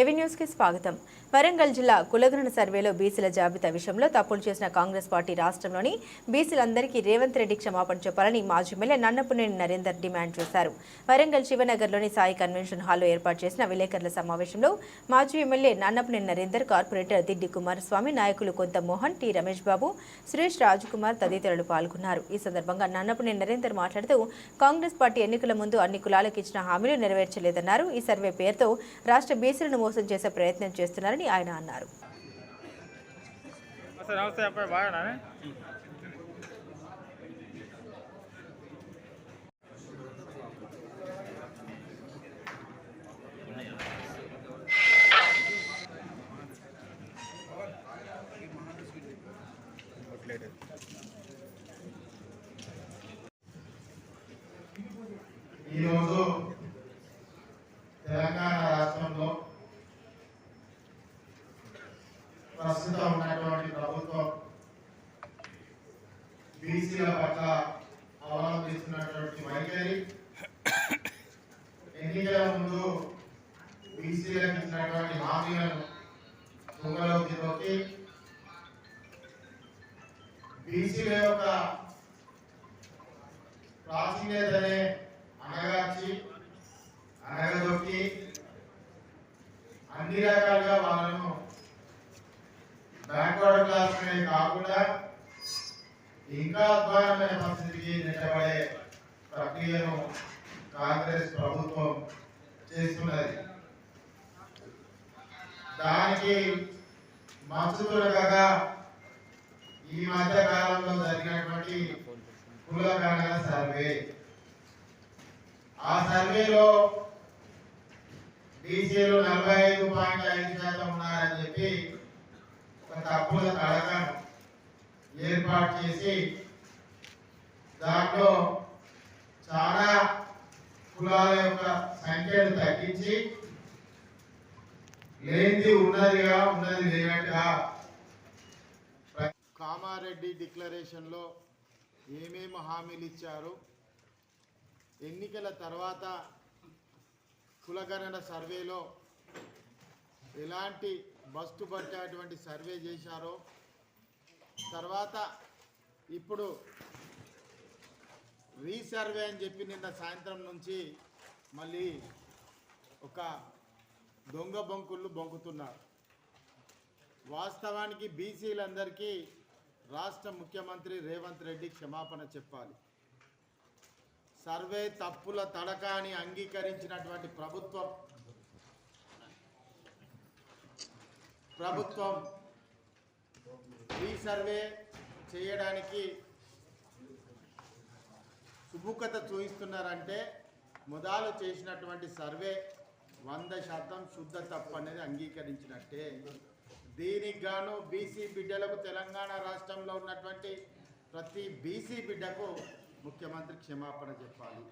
ఏవీ న్యూస్కి స్వాగతం. వరంగల్ జిల్లా కులగరణ సర్వేలో బీసీల జాబితా విషయంలో తప్పులు చేసిన కాంగ్రెస్ పార్టీ రాష్ట్రంలోని బీసీలందరికీ రేవంత్ రెడ్డి క్షమాపణ చెప్పాలని మాజీ ఎమ్మెల్యే నన్నపునేని నరేందర్ డిమాండ్ చేశారు. వరంగల్ శివనగర్లోని సాయి కన్వెన్షన్ హాల్లో ఏర్పాటు చేసిన విలేకరుల సమావేశంలో మాజీ ఎమ్మెల్యే నన్నపునేని నరేందర్ కార్పొరేటర్ దిడ్డి కుమారస్వామి నాయకులు కొంత మోహన్ టి రమేష్ బాబు సురేష్ రాజకుమార్ తదితరులు పాల్గొన్నారు. ఈ సందర్భంగా నన్నపునేని నరేందర్ మాట్లాడుతూ కాంగ్రెస్ పార్టీ ఎన్నికల ముందు అన్ని కులాలకు ఇచ్చిన హామీలు నెరవేర్చలేదన్నారు. ఈ సర్వే పేరుతో రాష్ట్ర బీసీలను మోసం చేసే ప్రయత్నం చేస్తున్నారని ఆయన అన్నారు. ఈరోజు తెలంగాణ రాష్ట్రంలో ప్రస్తుతం ఉన్నటువంటి ప్రభుత్వం బీసీల పట్ల అవలంబిస్తున్నటువంటి వైఖరి. ఎన్నికల ముందు బీసీలకు ఇచ్చినటువంటి హామీలను తుంగలోకి తొక్కి బీసీల యొక్క ప్రాచీనతనే అనగార్చి అనగదొక్కి అన్ని రకాలుగా వాళ్ళను బ్యాక్వర్డ్ క్లాస్ కాకుండా ఇంకా అధ్వానమైన పరిస్థితికి నెట్టబడే ప్రక్రియను కాంగ్రెస్ ప్రభుత్వం చేస్తున్నది. దానికి మచ్చుతులగా ఈ మధ్య కాలంలో జరిగినటువంటి కులగణన సర్వే. ఆ సర్వేలో బీసీలు నలభై ఐదు పాయింట్ ఐదు శాతం ఉన్నారని చెప్పి తప్పుల కడకను ఏర్పాటు చేసి దాంట్లో చాలా కులాల యొక్క సంఖ్యను తగ్గించి లేనిది ఉన్నదిగా ఉన్నది లేనట్టుగా కామారెడ్డి డిక్లరేషన్లో ఏమేమి హామీలు ఇచ్చారు? ఎన్నికల తర్వాత కులగణన సర్వేలో ఎలాంటి బస్టు పట్టేటువంటి సర్వే చేశారో తర్వాత ఇప్పుడు రీసర్వే అని చెప్పి నిన్న సాయంత్రం నుంచి మళ్ళీ ఒక దొంగ బొంకుళ్ళు బొంకుతున్నారు. వాస్తవానికి బీసీలందరికీ రాష్ట్ర ముఖ్యమంత్రి రేవంత్ రెడ్డి క్షమాపణ చెప్పాలి. సర్వే తప్పుల తడక అని అంగీకరించినటువంటి ప్రభుత్వం ప్రభుత్వం రీసర్వే చేయడానికి సుముఖత చూపిస్తున్నారంటే ముదాలు చేసినటువంటి సర్వే వంద శాతం శుద్ధ తప్పు అనేది అంగీకరించినట్టే. దీనికి గాను బీసీ బిడ్డలకు తెలంగాణ రాష్ట్రంలో ఉన్నటువంటి ప్రతి బీసీ బిడ్డకు ముఖ్యమంత్రి క్షమాపణ చెప్పాలి.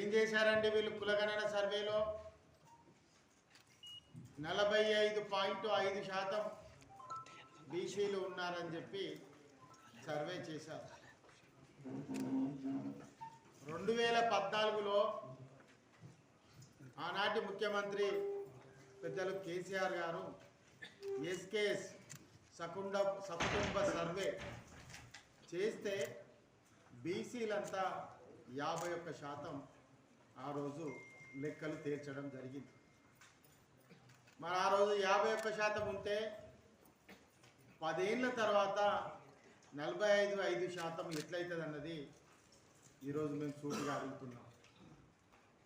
ఏం చేశారండి వీళ్ళు కులగణన సర్వేలో? నలభై ఐదు పాయింట్ ఐదు శాతం బీసీలు ఉన్నారని చెప్పి సర్వే చేశారు. రెండు వేల పద్నాలుగులో ఆనాటి ముఖ్యమంత్రి పెద్దలు కేసీఆర్ గారు ఎస్కేఎస్ సకుండ సకుటుంబ సర్వే చేస్తే బీసీలంతా యాభై ఒక్క శాతం ఆ రోజు లెక్కలు తీర్చడం జరిగింది. మరి ఆ రోజు యాభై ఒక్క శాతం ఉంటే పదేళ్ళ తర్వాత నలభై ఐదు ఐదు శాతం ఎట్లయితుంది అన్నది ఈరోజు మేము సూటిగా అడుగుతున్నాం